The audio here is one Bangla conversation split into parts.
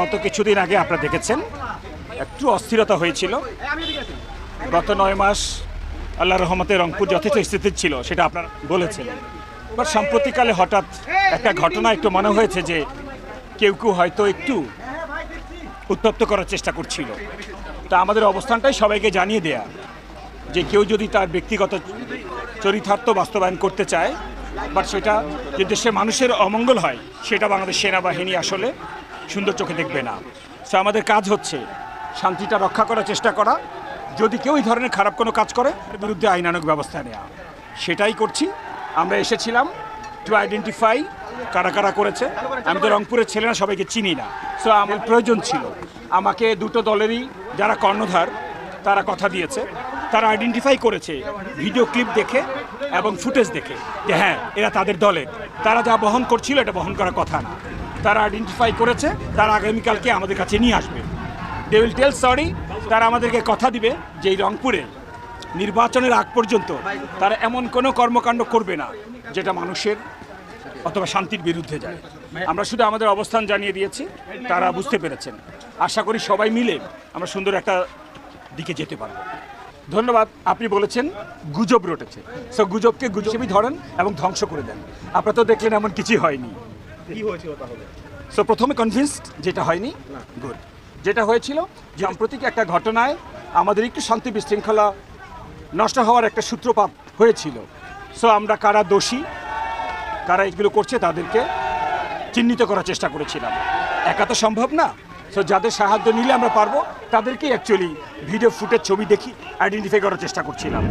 গত কিছুদিন আগে আপনারা দেখেছেন, একটু অস্থিরতা হয়েছিল। গত নয় মাস আল্লাহ রহমতে রংপুর যথেষ্ট স্থিতি ছিল, সেটা আপনারা বলেছেন। এবার সাম্প্রতিককালে হঠাৎ একটা ঘটনা একটু মনে হয়েছে যে কেউ কেউ হয়তো একটু উত্তপ্ত করার চেষ্টা করছিল। তা আমাদের অবস্থানটাই সবাইকে জানিয়ে দেয়া যে কেউ যদি তার ব্যক্তিগত চরিতার্থ বাস্তবায়ন করতে চায়, বাট সেটা যে দেশের মানুষের অমঙ্গল হয়, সেটা বাংলাদেশ সেনাবাহিনী আসলে সুন্দর চোখে দেখবে না। সো আমাদের কাজ হচ্ছে শান্তিটা রক্ষা করার চেষ্টা করা। যদি কেউ এই ধরনের খারাপ কোনো কাজ করে বিরুদ্ধে আইনানুগ ব্যবস্থা নেওয়া সেটাই করছি। আমরা এসেছিলাম টু আইডেন্টিফাই কারা কারা করেছে। আমি তো রংপুরের ছেলেরা সবাইকে চিনি না। সো আমার প্রয়োজন ছিল। আমাকে দুটো দলেরই যারা কর্ণধার, তারা কথা দিয়েছে। তারা আইডেন্টিফাই করেছে ভিডিও ক্লিপ দেখে এবং ফুটেজ দেখে যে হ্যাঁ এরা তাদের দলের। তারা যা বহন করছিল, এটা বহন করার কথা না। তারা আইডেন্টিফাই করেছে, তারা আগামীকালকে আমাদের কাছে নিয়ে আসবে। দে উইল টেল সরি তারা আমাদেরকে কথা দিবে যে রংপুরে নির্বাচনের আগ পর্যন্ত তারা এমন কোনো কর্মকাণ্ড করবে না, যেটা মানুষের অথবা শান্তির বিরুদ্ধে যায়। আমরা শুধু আমাদের অবস্থান জানিয়ে দিয়েছি, তারা বুঝতে পেরেছেন। আশা করি সবাই মিলে আমরা সুন্দর একটা দিকে যেতে পারব। ধন্যবাদ, আপনি বলেছেন গুজব রটেছে। সো গুজবকে গুজবই ধরেন এবং ধ্বংস করে দেন। আপনারা তো দেখলেন এমন কিছুই হয়নি। কি হয়েছিল তাহলে? সো প্রথমে কনভিন্সড যেটা হয়নি গুড যেটা হয়েছিল যে সাম্প্রতিক একটা ঘটনায় আমাদের একটু শান্তি বিশৃঙ্খলা নষ্ট হওয়ার একটা সূত্রপাত হয়েছিল। সো আমরা কারা দোষী কারা এগুলো করছে তাদেরকে চিহ্নিত করার চেষ্টা করেছিলাম। একা তো সম্ভব না। সো যাদের সাহায্য নিলে আমরা পারব তাদেরকেই অ্যাকচুয়ালি ভিডিও ফুটেজ ছবি দেখি আইডেন্টিফাই করার চেষ্টা করছিলাম।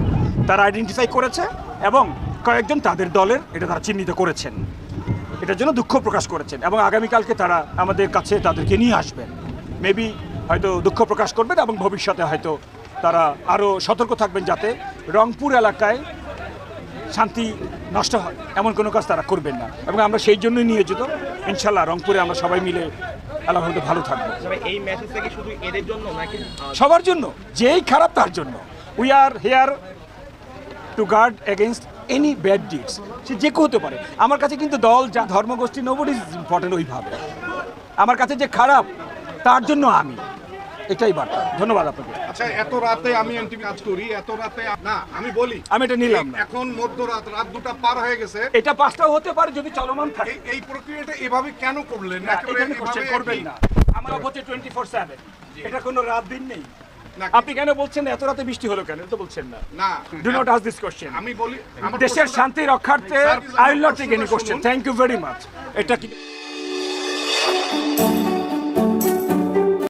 তারা আইডেন্টিফাই করেছে এবং কয়েকজন তাদের দলের এটা তারা চিহ্নিত করেছেন। এটার জন্য দুঃখ প্রকাশ করেছেন এবং আগামীকালকে তারা আমাদের কাছে তাদেরকে নিয়ে আসবেন। মেবি হয়তো দুঃখ প্রকাশ করবেন এবং ভবিষ্যতে হয়তো তারা আরও সতর্ক থাকবেন যাতে রংপুর এলাকায় শান্তি নষ্ট হয় এমন কোনো কাজ তারা করবেন না। এবং আমরা সেই জন্যই নিয়োজিত। ইনশাল্লাহ রংপুরে আমরা সবাই মিলে আল্লাহ হয়তো ভালো থাকব। এই মেসেজটা কি শুধু এদের জন্য নাকি সবার জন্য যেই খারাপ তার জন্য। We are here to guard against any bad deeds. সে যে কেউ হতে পারে। আমার কাছে কিন্তু দল যা ধর্মগোষ্ঠী নোবডি ইজ ইম্পর্টেন্ট ওইভাবে। আমার কাছে যে খারাপ তার জন্য আমি। এটাই বার্তা। ধন্যবাদ আপনাকে। আচ্ছা এত রাতে আমি এনটিভি কাজ করি এত রাতে না আমি বলি আমি এটা নিলাম এখন মধ্যরাত রাত দুটা পার হয়ে গেছে। এটা পাঁচটাও হতে পারে যদি চলমান থাকে। এই প্রক্রিয়াটা এভাবে কেন করলেন? না, করবেন না। আমার হচ্ছে টোয়েন্টি ফোর সেভেন এটা কোনো রাত দিন নেই। আপনি কেন বলছেন এত রাতে বৃষ্টি হলো কেন? তো বলছেন না। না do not ask this question আমি বলি দেশের শান্তি রক্ষার্থে I will not take any question. Thank you very much এটা কি